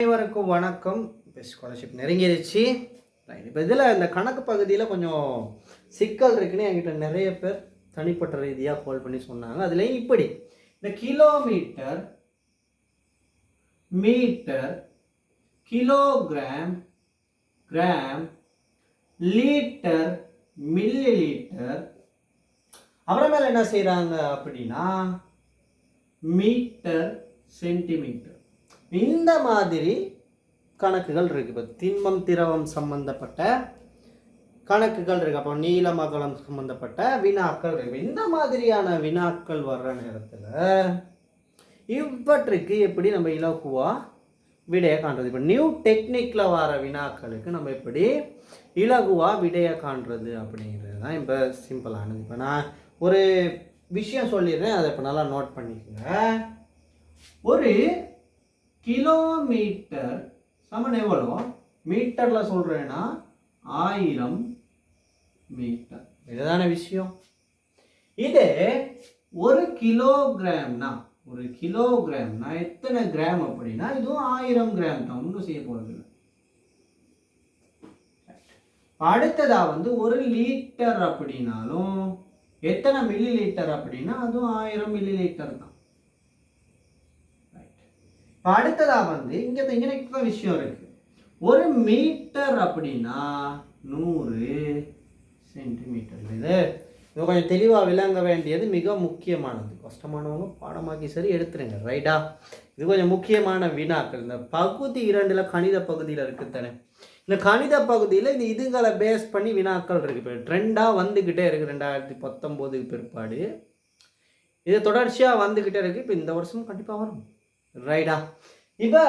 அனைவருக்கும் வணக்கம். இப்போ ஸ்காலர்ஷிப் நெருங்கிருச்சு. இப்போ இதில் இந்த கணக்கு பகுதியில் கொஞ்சம் சிக்கல் இருக்குன்னு என்கிட்ட நிறைய பேர் தனிப்பட்ட ரீதியாக கால் பண்ணி சொன்னாங்க. அதுலேயும் இப்படி. இந்த kilometre metre kilogram gram litre millilitre அப்புறமேல என்ன செய்கிறாங்க அப்படின்னா மீட்டர் சென்டிமீட்டர் இந்த மாதிரி கணக்குகள் இருக்குது இப்போ திண்மம் திரவம் சம்பந்தப்பட்ட கணக்குகள் இருக்குது அப்போ நீளம் அகலம் சம்பந்தப்பட்ட வினாக்கள் இருக்கு. இந்த மாதிரியான வினாக்கள் வர்ற நேரத்தில் இவற்றுக்கு எப்படி நம்ம இலகுவாக விடையை காண்றது? இப்போ நியூ டெக்னிக்கில் வர வினாக்களுக்கு நம்ம எப்படி இலகுவாக விடையை காண்றது அப்படிங்கிறது தான் இப்போ சிம்பிளானது இப்போ நான் ஒரு விஷயம் சொல்லிடுறேன். அதை இப்போ நல்லா நோட் பண்ணிக்கோங்க. ஒரு கிலோமீட்டர் சமன் எவ்வளோ மீட்டரில் சொல்கிறேன்னா ஆயிரம் மீட்டர். இதுதான விஷயம். இது ஒரு கிலோகிராம்னா ஒரு கிலோகிராம்னா எத்தனை கிராம் அப்படின்னா இதுவும் ஆயிரம் கிராம் தான். ஒன்றும் செய்ய போகிறது இல்லை. அடுத்ததாக வந்து ஒரு லீட்டர் அப்படின்னாலும் எத்தனை மில்லி லிட்டர் அப்படின்னா அதுவும் ஆயிரம் மில்லி லிட்டர் தான். இப்போ அடுத்ததாக வந்து இங்கே இங்கே விஷயம் இருக்கு. ஒரு மீட்டர் அப்படின்னா நூறு சென்டிமீட்டர். இது இது கொஞ்சம் தெளிவாக விளங்க வேண்டியது மிக முக்கியமானது. கஷ்டமானவங்க பாடமாக்கி சரி எடுத்துருங்க ரைட்டா இது கொஞ்சம் முக்கியமான வினாக்கள். இந்த பகுதி இரண்டில் கணித பகுதியில் இருக்குத்தானே இந்த கணித பகுதியில் இந்த இதுங்களை பேஸ் பண்ணி வினாக்கள் இருக்குது இப்போ ட்ரெண்டாக வந்துக்கிட்டே இருக்குது ரெண்டாயிரத்தி பத்தொம்போதுக்கு பிற்பாடு. இது தொடர்ச்சியாக வந்துக்கிட்டே இருக்குது இப்போ இந்த வருஷமும் கண்டிப்பாக வரும். ரைடா. இப்போ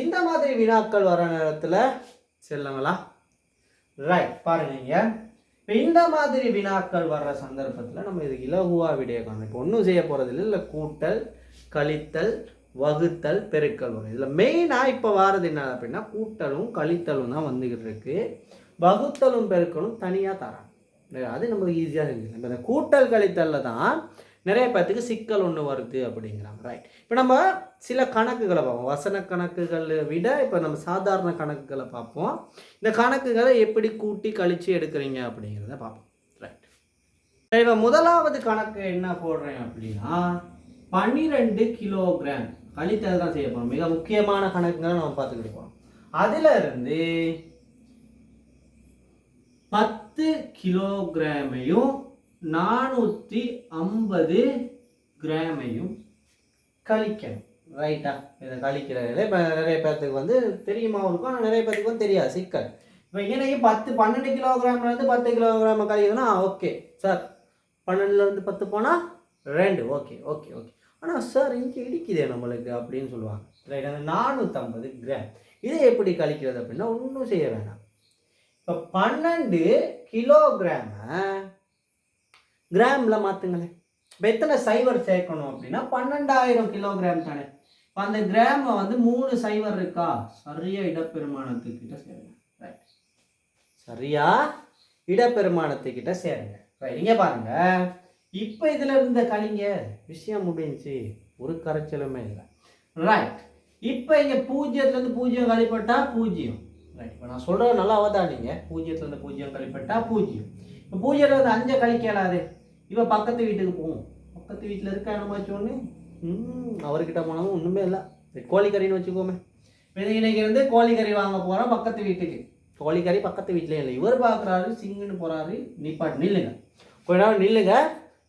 இந்த மாதிரி வினாக்கள் வர நேரத்தில் செல்லுங்களா? ரைட் பாருங்க இங்கே. இப்போ இந்த மாதிரி வினாக்கள் வர்ற சந்தர்ப்பத்தில் நம்ம இதுக்கு இலகுவா விடைய காணும் இப்போ ஒன்றும் செய்ய போகிறது இல்லை. இல்லை கூட்டல் கழித்தல் வகுத்தல் பெருக்கல் வரும். இதில் மெயினாக இப்போ வாரது என்ன அப்படின்னா கூட்டலும் கழித்தலும் தான் வந்துக்கிட்டு இருக்கு. வகுத்தலும் பெருக்கலும் தனியாக தராங்க. அது நமக்கு ஈஸியாக செஞ்சுக்கலாம் இப்போ இந்த கூட்டல் கழித்தலில் தான் நிறைய பேர்த்துக்கு சிக்கல் ஒன்று வருது அப்படிங்கிறாங்க ரைட் இப்போ நம்ம சில கணக்குகளை பார்ப்போம். வசன கணக்குகளை விட இப்போ நம்ம சாதாரண கணக்குகளை பார்ப்போம். இந்த கணக்குகளை எப்படி கூட்டி கழித்து எடுக்கிறீங்க அப்படிங்கிறத பார்ப்போம் ரைட் இப்போ முதலாவது கணக்கு என்ன போடுறேன் அப்படின்னா பன்னிரெண்டு கிலோகிராம். கழித்தல் தான் செய்ய போகிறோம் மிக முக்கியமான கணக்குகளை நம்ம பார்த்துக்கிட்டு போகிறோம் அதில் இருந்து பத்து கிலோகிராமையும் நானூற்றி ஐம்பது கிராமையும் கழிக்கணும். ரைட்டா இதை கழிக்கிறது இப்போ நிறைய பேர்த்துக்கு வந்து தெரியுமா இருக்கும் ஆனால் நிறைய பேர்த்துக்கு வந்து தெரியாது. சிக்கல். இப்போ இன்னைக்கு பத்து பன்னெண்டு கிலோகிராம்லேருந்து பத்து கிலோகிராம் கழிக்கணும்னா ஓகே சார் பன்னெண்டுலேருந்து பத்து போனால் ரெண்டு. ஓகே ஓகே ஓகே ஆனால் சார் இங்கே இடிக்குதே நம்மளுக்கு அப்படின்னு சொல்லுவாங்க. ரைட் அந்த நானூற்றம்பது கிராம். இதை எப்படி கழிக்கிறது அப்படின்னா ஒன்றும் செய்ய வேணாம். இப்போ பன்னெண்டு கிலோகிராமை கிராமில் மாற்றுங்களேன் இப்போ எத்தனை சைவர் சேர்க்கணும் அப்படின்னா பன்னெண்டாயிரம் கிலோகிராம் தானே. இப்போ அந்த கிராமில் வந்து மூணு சைவர் இருக்கா? சரியா இடப்பெருமானத்துக்கிட்ட சேருங்க. ரைட் சரியா இடப்பெருமானத்துக்கிட்ட சேருங்க. ரைட் இங்கே பாருங்க. இப்போ இதில் இருந்த கலிங்க விஷயம் முடிஞ்சு ஒரு கரைச்சலுமே இல்லை. ரைட் இப்போ இங்கே பூஜ்ஜியத்துலேருந்து பூஜ்ஜியம் கழிப்பட்டா பூஜ்ஜியம். ரைட் இப்போ நான் சொல்கிறது நல்லா அவதானிங்க. பூஜ்ஜியத்துலேருந்து பூஜ்ஜியம் கழிப்பட்டா பூஜ்ஜியம். இப்போ பூஜ்ஜியத்துலேருந்து அஞ்சை கழிக்கலாது இவன் பக்கத்து வீட்டுக்கு போவோம் பக்கத்து வீட்டில் இருக்க என்னமாச்சோன்னு ம் அவர்கிட்ட போனாலும் ஒன்றுமே இல்லை. கோழிக்கறின்னு வச்சுக்கோமே. இன்னைக்கு இருந்து கோழிக்கறி வாங்க போகிறோம் பக்கத்து வீட்டுக்கு. கோழிக்கறி பக்கத்து வீட்டிலே இல்லை. இவர் பார்க்குறாரு சிங்குன்னு போகிறாரு நிப்பாட்டு நில்லுங்க. கொஞ்ச நேரம் நில்லுங்க.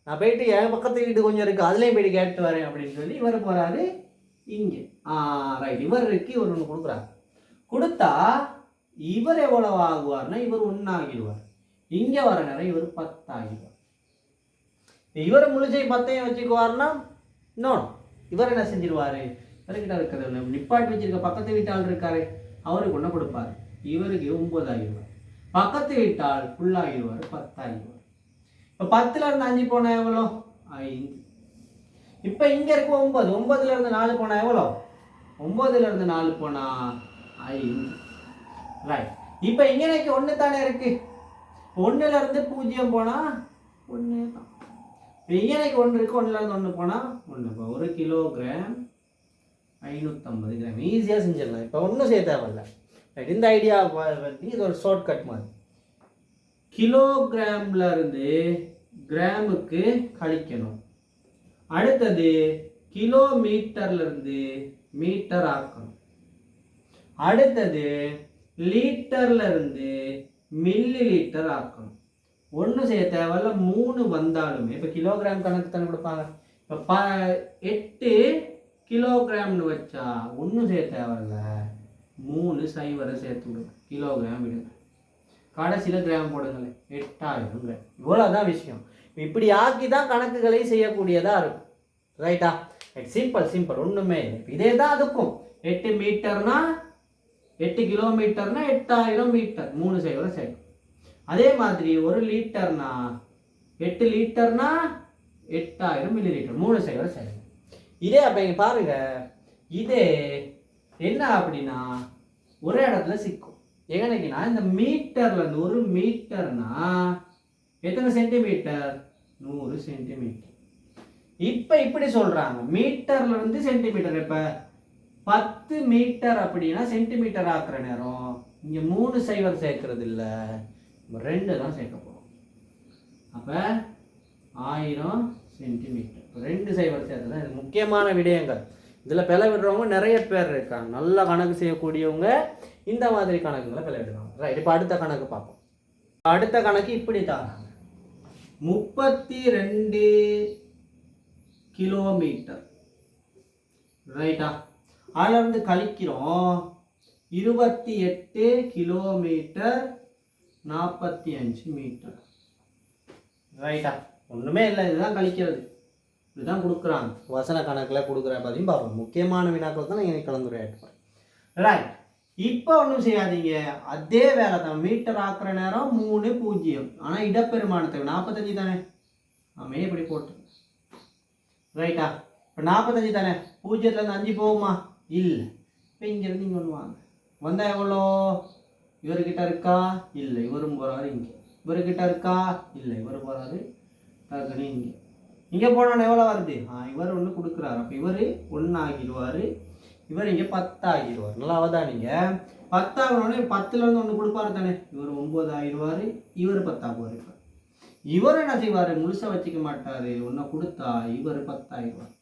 நான் போயிட்டு என் பக்கத்து வீட்டு கொஞ்சம் இருக்குது அதுலேயும் போயிட்டு கேட்டு வரேன் அப்படின்னு சொல்லி இவர் போகிறாரு இங்கே. ஆ ரைட் இருக்கு இவர் ஒன்று கொடுக்குறாரு. கொடுத்தா இவர் எவ்வளோ ஆகுவார்னா இவர் ஒன்று ஆகிடுவார் இங்கே வர நேரம் இவர் பத்து ஆகிடுவார் இவர் முழுசை பத்தையும் வச்சுக்குவார்னா நோ இவர் என்ன செஞ்சிருவார்? இவர்கிட்ட இருக்கிறது நிப்பாட்டி வச்சிருக்க பக்கத்து வீட்டாள் இருக்காரு அவருக்கு ஒன்று கொடுப்பாரு. இவருக்கு ஒன்பதாகிடுவார் பக்கத்து வீட்டாள் ஃபுல்லாகிடுவார் பத்தாகிடுவார் இப்போ பத்தில் இருந்து அஞ்சு போனால் எவ்வளோ? ஐந்து. இப்போ இங்கே இருக்க ஒன்பது. ஒன்பதுல இருந்து நாலு போனால் எவ்வளோ? ஒன்பதுல இருந்து நாலு போனா ஐந்து. ரைட் இப்போ இங்கனைக்கு ஒன்று தானே இருக்கு? ஒன்றுல இருந்து பூஜ்ஜியம் போனால் ஒன்று தான். இங்கனைக்கு ஒன்று இருக்கு ஒன்றில் இருந்து ஒன்று போனால் ஒன்று இப்போ ஒரு கிலோகிராம் ஐநூற்றம்பது கிராம். ஈஸியாக செஞ்சிடலாம். இப்போ ஒன்றும் செய்ய தேவையில்ல. ரைட் இந்த ஐடியா பற்றி இது ஒரு ஷார்ட்கட் மாதிரி. கிலோகிராமில் இருந்து கிராமுக்கு கழிக்கணும். அடுத்தது கிலோமீட்டர்லேருந்து மீட்டர் ஆக்கணும். அடுத்தது லீட்டர்லேருந்து மில்லி லீட்டர் ஆக்கணும். ஒன்றும் செய்ய தேவையில்ல மூணு வந்தாலுமே இப்போ கிலோகிராம் கணக்கு தானே கொடுப்பாங்க. இப்போ ப எட்டு கிலோகிராம்னு வச்சா ஒன்றும் செய்ய தேவையில்ல. மூணு சைவரை சேர்த்து விடுங்க கிலோகிராம் விடுங்க. கடைசியில் கிராம் போடுங்களேன். எட்டாயிரம் கிராம் இவ்வளோதான் விஷயம். இப்படி ஆக்கி தான் கணக்குகளை செய்யக்கூடியதாக இருக்கும். ரைட்டா சிம்பிள் சிம்பிள் ஒன்றுமே இதே தான் அதுக்கும். எட்டு மீட்டர்னா எட்டு கிலோமீட்டர்னா எட்டாயிரம் மீட்டர் மூணு சைவரை சேர்க்கும். அதே மாதிரி ஒரு லிட்டர்னா எட்டு லிட்டர்னா எட்டாயிரம் மில்லி லிட்டர் மூணு சைவரை சரி இதே அப்போ இங்கே பாருங்க. இதே என்ன அப்படின்னா ஒரே இடத்துல சிக்கும். எங்கனைக்குன்னா இந்த மீட்டரில் இருந்து ஒரு மீட்டர்னா எத்தனை சென்டிமீட்டர் நூறு சென்டிமீட்டர் இப்போ இப்படி சொல்கிறாங்க மீட்டர்ல இருந்து சென்டிமீட்டர் இப்போ பத்து மீட்டர் அப்படின்னா சென்டிமீட்டர் ஆக்குற நேரம் இங்கே மூணு சைவர் சேர்க்கறது இல்லை. நம்ம ரெண்டு தான் சேர்க்க போகிறோம் அப்போ ஆயிரம் சென்டிமீட்டர். ரெண்டு சைபர் சேர்த்து தான் இது முக்கியமான விடயங்கள். இதில் பிழை விடுறவங்க நிறைய பேர் இருக்காங்க. நல்ல கணக்கு செய்யக்கூடியவங்க இந்த மாதிரி கணக்குகளை பிழை விடுவாங்க ரைட் இப்போ அடுத்த கணக்கு பார்ப்போம். அடுத்த கணக்கு இப்படி தான். முப்பத்தி ரெண்டு கிலோமீட்டர் ரைட்டா அதுல இருந்து கழிக்கிறோம். இருபத்தி எட்டு கிலோமீட்டர் நாற்பத்தி அஞ்சு மீட்டர். ரைட்டா ஒன்றுமே இல்லை இதுதான் கழிக்கிறது. இதுதான் கொடுக்குறாங்க. வசன கணக்கில் கொடுக்குற பதியும் பார்ப்போம். முக்கியமான வினாக்கள் தான் நீங்கள் கலந்துரையாட்டு ரைட் இப்போ ஒன்றும் செய்யாதீங்க. அதே வேலை தான். மீட்டர் ஆக்குற நேரம் மூணு பூஜ்ஜியம். ஆனால் இடப்பெருமானத்தை நாற்பத்தஞ்சு தானே? ஆமே இப்படி போட்டு. ரைட்டா இப்போ நாற்பத்தஞ்சு தானே? பூஜ்ஜியத்துலேருந்து அஞ்சு போகுமா? இல்லை. இப்போ இங்கேருந்து இங்கே ஒன்று வாங்க. வந்தால் எவ்வளோ? இவர்கிட்ட இருக்கா? இல்லை. இவரும் போகிறாரு இங்கே. இவர்கிட்ட இருக்கா? இல்லை. இவர் போகிறாரு டக்குன்னு இங்கே. இங்கே போனால் எவ்வளோ வருது? ஆ இவர் ஒன்று கொடுக்குறாரு. அப்போ இவர் ஒன்று ஆகிடுவார் இவர் இங்கே பத்து ஆகிடுவார் நல்லா அவதானிங்க. பத்தாகணுன்னே பத்துலேருந்து ஒன்று கொடுப்பாரு தானே. இவர் ஒம்பது ஆகிடுவார் இவர் பத்தாகுவார் இப்போ. இவர் என்ன செய்வார்? முழுசாக வச்சுக்க மாட்டார். ஒன்றை கொடுத்தா இவர் பத்தாயிடுவார்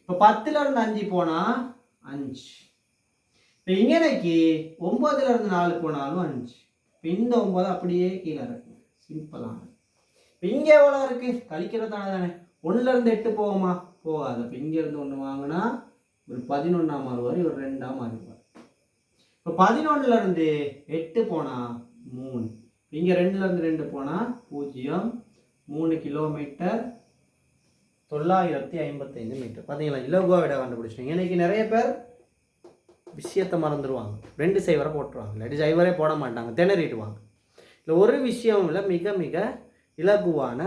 இப்போ பத்துலேருந்து அஞ்சு போனால் அஞ்சு. இப்போ இங்கனைக்கு ஒம்பதுல இருந்து நாலு போனாலும் அஞ்சு. இப்போ இந்த ஒம்பது அப்படியே கீழே இருக்கு. சிம்பிளான இப்போ இங்கே எவ்வளோ இருக்கு? கழிக்கிறதான தானே ஒண்ணுல இருந்து எட்டு போகுமா? போகாது. இப்போ இங்கேருந்து ஒன்று வாங்கினா ஒரு பதினொன்றாம் மாறுவார் ஒரு ரெண்டாம் மாறுவார் இப்போ பதினொன்னுல இருந்து எட்டு போனால் மூணு. இங்கே ரெண்டுலேருந்து ரெண்டு போனால் பூஜ்ஜியம் மூணு கிலோமீட்டர் தொள்ளாயிரத்தி ஐம்பத்தைந்து மீட்டர். பார்த்தீங்களா இலகுவா விட கண்டுபிடிச்சிட்டீங்க இன்னைக்கு நிறைய பேர் விஷயத்தை மறந்துடுவாங்க ரெண்டு சைவரை போட்டுருவாங்க. இல்லாட்டி சைவரே போட மாட்டாங்க. திணறிடுவாங்க. இல்லை ஒரு விஷயம் இல்லை மிக மிக இலகுவான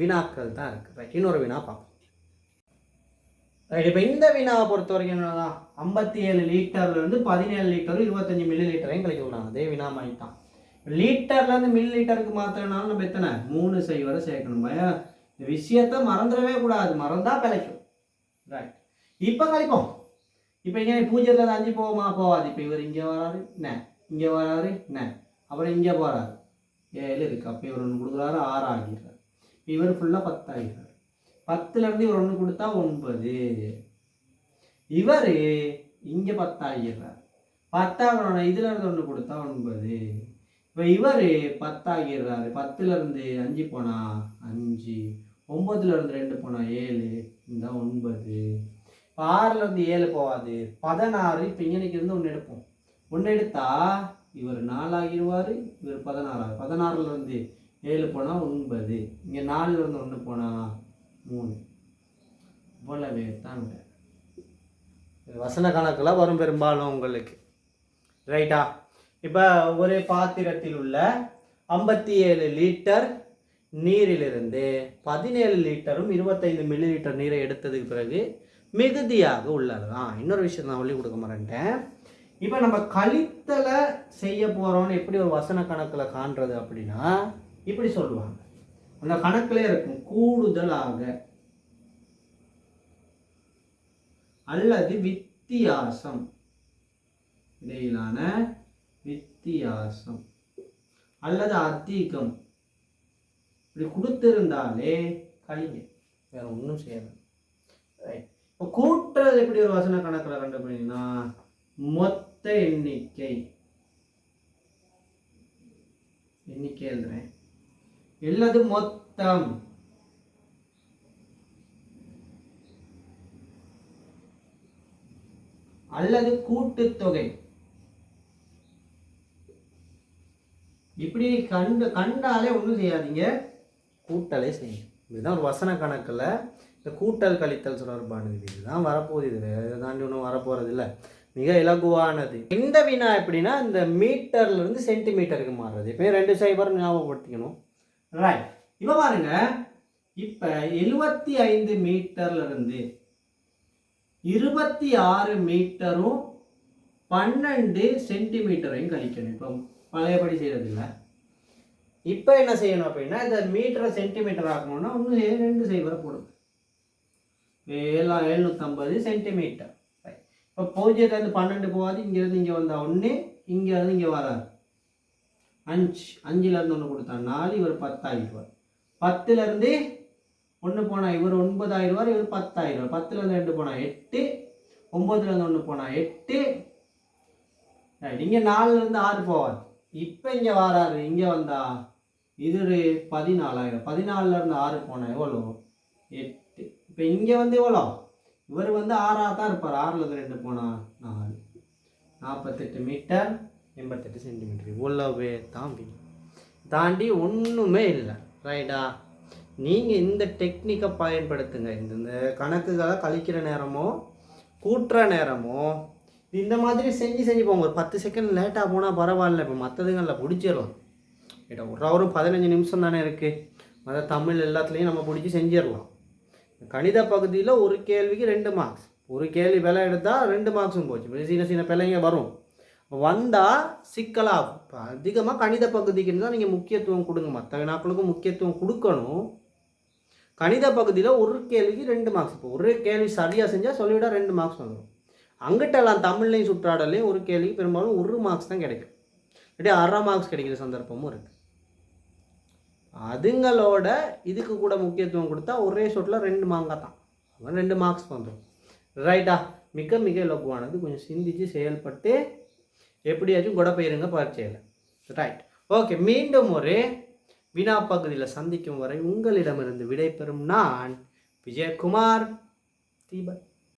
வினாக்கள் தான் இருக்குது ரைட் இன்னொரு வினா பார்ப்போம். ரைட் இப்போ இந்த வினாவை பொறுத்த வரைக்கும் என்னன்னா ஐம்பத்தி ஏழு லிட்டர்லேருந்து பதினேழு லிட்டரும் இருபத்தஞ்சி மில்லி லிட்டரையும் கழிக்க அதே வினா மாதிரி தான். லிட்டர்லேருந்து மில்லி லிட்டருக்கு மாத்திரனாலும் நம்ம எத்தனை? மூணு சைவரை சேர்க்கணும். இந்த விஷயத்தை மறந்துடவே கூடாது. மறந்தா பிழைக்கும். ரைட் இப்போ கழிப்போம். இப்போ இங்கே பூஜையில் அஞ்சு போகுமா போகாது இப்போ இவர் இங்கே வராரு நே இங்கே வராரு நே அப்புறம் இங்கே போகிறாரு ஏழு இருக்கு அப்போ இவர் ஒன்று கொடுக்குறாரு ஆறு ஆகிடுறாரு இவர் ஃபுல்லாக பத்தாகிறார் பத்துலேருந்து இவர் ஒன்று கொடுத்தா ஒன்பது இவர் இங்கே பத்து ஆகிடுறார் இதுலேருந்து ஒன்று கொடுத்தா ஒன்பது இப்போ இவர் பத்தாகிடுறாரு பத்துலேருந்து அஞ்சு போனா அஞ்சு ஒம்பதுலேருந்து ரெண்டு போனா ஏழு இந்த ஒன்பது இப்போ ஆறுலேருந்து ஏழு போகாது. பதினாறு இப்போ இங்கனைக்கு இருந்து ஒன்று எடுப்போம். ஒன்று எடுத்தா இவர் நாலாகிடுவார் இவர் பதினாறாரு பதினாறுல இருந்து ஏழு போனால் ஒன்பது. இங்கே நாலுலேருந்து ஒன்று போனால் மூணு. இவ்வளவே தான் வசன கணக்கில் வரும் பெரும்பாலும் உங்களுக்கு. ரைட்டா? இப்போ ஒரு பாத்திரத்தில் உள்ள ஐம்பத்தி ஏழு லிட்டர் நீரிலிருந்து பதினேழு லிட்டரும் இருபத்தைந்து மில்லி லிட்டர் நீரை எடுத்ததுக்கு பிறகு மிகுதியாக உள்ளதுதான் இன்னொரு விஷயம் நான் சொல்லி கொடுக்க மாட்டேன் இப்போ நம்ம கழித்தலை செய்ய போகிறோம்னு எப்படி ஒரு வசன கணக்கில் காண்றது அப்படின்னா இப்படி சொல்லுவாங்க. அந்த கணக்கிலே இருக்கும் கூடுதலாக அல்லது வித்தியாசம். இடையிலான வித்தியாசம். அல்லது அதிகம் இப்படி கொடுத்திருந்தாலே கழிங்க. வேற ஒன்றும் செய்யலை ரைட் இப்போ கூட்டுறது எப்படி ஒரு வசன கணக்கில் கண்டுபிடிங்கன்னா மொத்த எண்ணிக்கை. எண்ணிக்கை எழுதுறேன். இல்லது மொத்தம். அல்லது கூட்டுத்தொகை. இப்படி கண்டு கண்டாலே ஒன்றும் செய்யாதீங்க. கூட்டாலே செய்யும் இதுதான் ஒரு வசன கணக்கில் இந்த கூட்டல் கழித்தல் தொடர்பானது இதுதான் வரப்போகுது. இது இதை தாண்டி ஒன்றும் வரப்போகிறது இல்லை மிக இலகுவானது. இந்த வினா எப்படின்னா இந்த மீட்டர்லேருந்து சென்டிமீட்டருக்கு மாறுறது. இப்போ ரெண்டு சைபர் ஞாபகப்படுத்திக்கணும். ரைட் இப்போ பாருங்க. இப்போ எழுபத்தி ஐந்து மீட்டர்லேருந்து இருபத்தி ஆறு மீட்டரும் பன்னெண்டு சென்டிமீட்டரையும் கழிக்கணும். இப்போ பழையபடி செய்கிறது இல்லை இப்போ என்ன செய்யணும் அப்படின்னா இந்த மீட்டரை சென்டிமீட்டர் ஆகணும்னா ஒன்று ரெண்டு சைபரை போடும் ஏழா எழுநூற்றம்பது சென்டிமீட்டர் இப்போ பூஜ்ஜியத்துலேருந்து பன்னெண்டு போகாது இங்கேருந்து இங்கே வந்தால் ஒன்று இங்கேருந்து இங்கே வராது. அஞ்சு அஞ்சுலேருந்து ஒன்று கொடுத்தா நாலு இவர் பத்தாயிரம் ரூபாய். பத்துலேருந்து ஒன்று போனால் இவர் ஒன்பதாயிரம் ரூபாய் இவர் பத்தாயிரம் ரூபாய். பத்துலேருந்து ரெண்டு போனால் எட்டு ஒம்பதுலேருந்து ஒன்று போனால் எட்டு. இங்கே நாலுலேருந்து ஆறு போவார் இப்போ இங்கே வராரு இங்கே வந்தா இது ஒரு பதினாலாயிரம். பதினாலுலேருந்து ஆறு போனால் எவ்வளோ எட்டு. இப்போ இங்கே வந்து எவ்வளோ? இவர் வந்து ஆறாக தான் இருப்பார். ஆறில் இருந்து ரெண்டு போனால் நாலு. நாற்பத்தெட்டு மீட்டர் எண்பத்தெட்டு சென்டிமீட்டர். இவ்வளவே தான் தாண்டி ஒன்றுமே இல்லை. ரைடா நீங்கள் இந்த டெக்னிக்கை பயன்படுத்துங்க. இந்த இந்த கணக்குகளை கழிக்கிற நேரமோ கூட்டுற நேரமோ இந்த மாதிரி செஞ்சு செஞ்சு போங்க. ஒரு பத்து செகண்ட் லேட்டாக போனால் பரவாயில்ல. இப்போ மற்றதுங்களில் பிடிச்சிடலாம் ஏட்டா ஒரு ஒரு பதினஞ்சு நிமிஷம் தானே இருக்குது மற்ற தமிழ் எல்லாத்துலேயும் நம்ம பிடிச்சி செஞ்சிடலாம். கணித பகுதியில் ஒரு கேள்விக்கு ரெண்டு மார்க்ஸ் ஒரு கேள்வி விலை எடுத்தால் ரெண்டு மார்க்ஸும் போச்சு. சின்ன சின்ன பிள்ளைங்க வரும். வந்தால் சிக்கலாகும் இப்போ அதிகமாக கணித பகுதிக்கு தான் நீங்கள் முக்கியத்துவம் கொடுங்க. மற்ற வினாக்களுக்கும் முக்கியத்துவம் கொடுக்கணும். கணித பகுதியில் ஒரு கேள்விக்கு ரெண்டு மார்க்ஸ் இப்போ ஒரு கேள்வி சரியாக செஞ்சால் சொல்லிவிட ரெண்டு மார்க்ஸ் வந்துடும் அங்கிட்டெல்லாம் தமிழ்லையும் சுற்றாடலையும் ஒரு கேள்விக்கு பெரும்பாலும் ஒரு மார்க்ஸ் தான் கிடைக்கும். இல்லாட்டி அரை மார்க்ஸ் கிடைக்கிற சந்தர்ப்பமும் இருக்குது அதுங்களோட இதுக்கு கூட முக்கியத்துவம் கொடுத்தா ஒரே ஷோட்டில் ரெண்டு மாங்காய் தான். அவன் ரெண்டு மார்க்ஸ் வந்துடும் ரைட்டா மிக மிக இலகுவானது கொஞ்சம் சிந்திச்சு செயல்பட்டு எப்படியாச்சும் கூட போயிருங்க பரீட்சையில் ரைட் ஓகே மீண்டும் ஒரு வினா பகுதியில் சந்திக்கும் வரை உங்களிடமிருந்து விடைபெறும் நான் விஜயகுமார். தீபன்